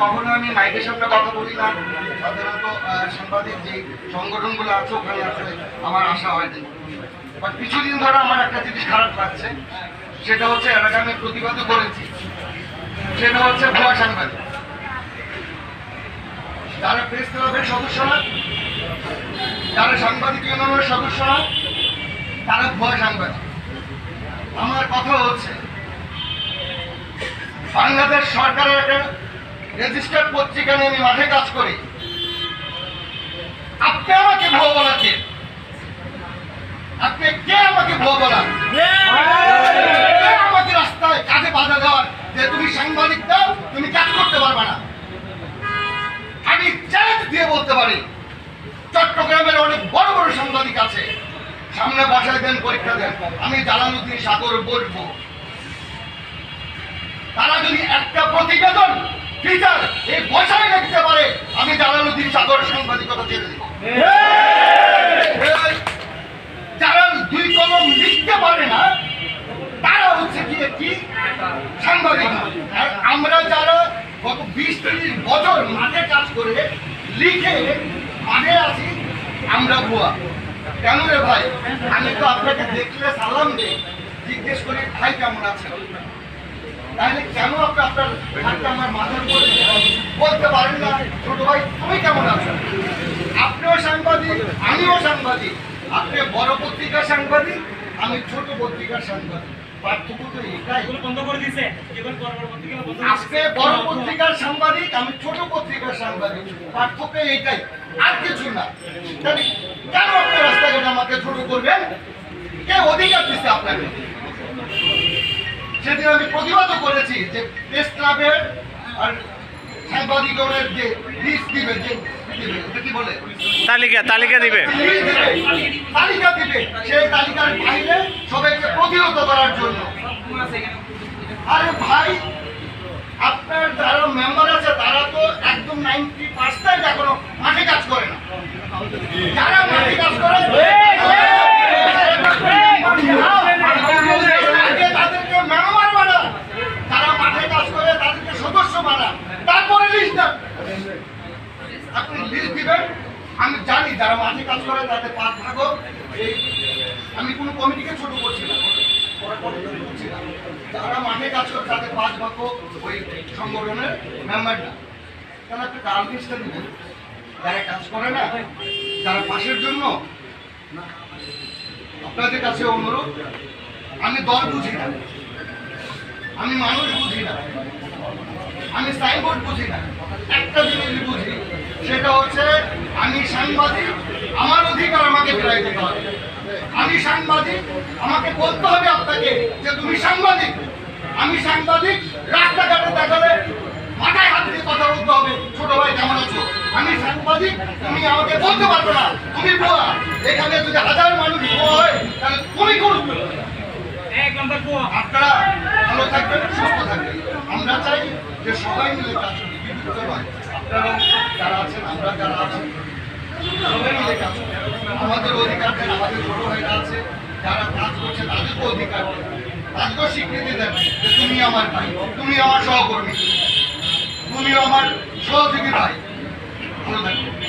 কখনো আমি মাইকের সামনে কথা বলি না। সাধারণত সাংবাদিক যে সংগঠনগুলো আছে, ওখানে আসলে আমার আশা হয়নি কিছুদিন ধরে আমার একটা জিনিস খারাপ লাগছে। সেটা হচ্ছে আগে আমি প্রতিবাদও করেছি। সেটা হচ্ছে ভুয়া সাংবাদিক। যারা প্রেস ক্লাবের সদস্যরা যারা সাংবাদিক ইউনিয়নের সদস্যরা তারা ভুয়া সাংবাদিক। আমার কথা হচ্ছে, বাংলাদেশ সরকারের একটা রেজিস্টার্ড পত্রিকা নিয়ে আমি মাঠে কাজ করি। আপনি আমাকে ভুয়া বলাকে আপনি কে আমাকে ভুয়া বলা আমাকে রাস্তায় কাজে বাধা দেওয়ার যে তুমি সাংবাদিক দাও তুমি কাজ করতে পারবে না। আমি চ্যালেঞ্জ দিয়ে বলতে পারি চট্টগ্রামের অনেক বড় বড় সাংবাদিক আছে। সামনে বাসায় দেন পরীক্ষা দেন। আমি জালালুদ্দিন সাগর বলব তারা যদি একটা প্রতিবেদন ফিচার এই বসায় লিখতে পারে আমি জালালুদ্দিন সাগর সাংবাদিকতা ছেড়ে দিব যারা দুই কলম লিখতে পারে না তারা হচ্ছে কি কি? সাংবাদিক। আর আমরা যারা গত বিশ ত্রিশ বছর মাঠে কাজ করে লিখে মাঠে আছি আমরা ভুয়া। কেন রে ভাই? আমি তো আপনাকে দেখলে সালাম দিই জিজ্ঞেস করি ভাই কেমন আছেন? তাহলে কেন আপনি আপনার হাতটা আমার মাথার উপরে বলতে পারেন না ছোট ভাই তুমি কেমন আছো? আপনিও সাংবাদিক আমিও সাংবাদিক। আপনি বড় পত্রিকার সাংবাদিক আমি ছোট পত্রিকার সাংবাদিক। পার্থক্য তো এটাই। বন্ধ করে দিছে আজকে বড় পত্রিকার সাংবাদিক আমি ছোট পত্রিকার সাংবাদিক। পার্থক্য এইটাই। আর কিছু না। কেন আপনি রাস্তাঘাটে আমাকে ছোট করবেন? কে অধিকার দিচ্ছে আপনাকে? সেদিন আমি প্রতিবাদও করেছি যে প্রেস ক্লাবের আর সাংবাদিকদের যে লিস্ট দিবে যে দিবে, ওটা কি বলে তালিকা তালিকা দিবে, তালিকা দিবে সেই তালিকার বাইরে সবাইকে প্রতিহত করার জন্য আরে ভাই আপনার যারা মেম্বার আছে তারা তো একদম নাইনটি পার্সেন্ট এখনও মাঠে কাজ করে না যারা মাঠে কাজ করে আগে তাদেরকে মেম্বার বানান যারা মাঠে কাজ করে তাদেরকে সদস্য বানান তারপরে লিস্ট দেন আপনি লিস্ট দিবেন আমি জানি যারা মাঠে কাজ করে তাদের পাঁচ ভাগ এই, আমি কোনো কমিটিকে ছোট করছি না। যারা মাঠে কাজ করে তাদের পাঁচ ভাগ ওই সংগঠনের মেম্বার না। তাহলে একটা লিস্টটা দিবেন যারা কাজ করে না, যারা পাশের জন্য, আপনাদের কাছে অনুরোধ, আমি দল বুঝি না। আমি মানুষ বুঝি না। আমি সাইনবোর্ড বুঝি না। একটা জিনিস বুঝি, সেটা হচ্ছে আমি সাংবাদিক আমার অধিকার আমাকে ফেরাই দিতে হবে। আমি সাংবাদিক আমাকে বলতে হবে আপনাকে যে তুমি সাংবাদিক। আমি সাংবাদিক রাস্তাঘাটে দেখালে মাথায় হাত দিয়ে কথা বলতে হবে ছোট ভাই কেমন আছো? আমি সাংবাদিক তুমি আমাকে বলতে পারবে না তুমি ভুয়া। এখানে যদি হাজার মানুষ ভুয়া হয় তাহলে তুমি করবে আপনারা ভালো থাকবেন সুস্থ থাকবেন। আমরা চাই যে সবাই মিলে কাজ করি আপনারা যারা আছেন আমরা যারা আছি আমাদের অধিকার আমাদের ছোট ভাইরা আছে, যারা কাজ করছে, তাদেরকে অধিকার তাদেরকেও স্বীকৃতি দেন যে তুমি আমার ভাই, তুমি আমার সহকর্মী। তুমি আমার সহযোগী ভাই। ভালো থাকবেন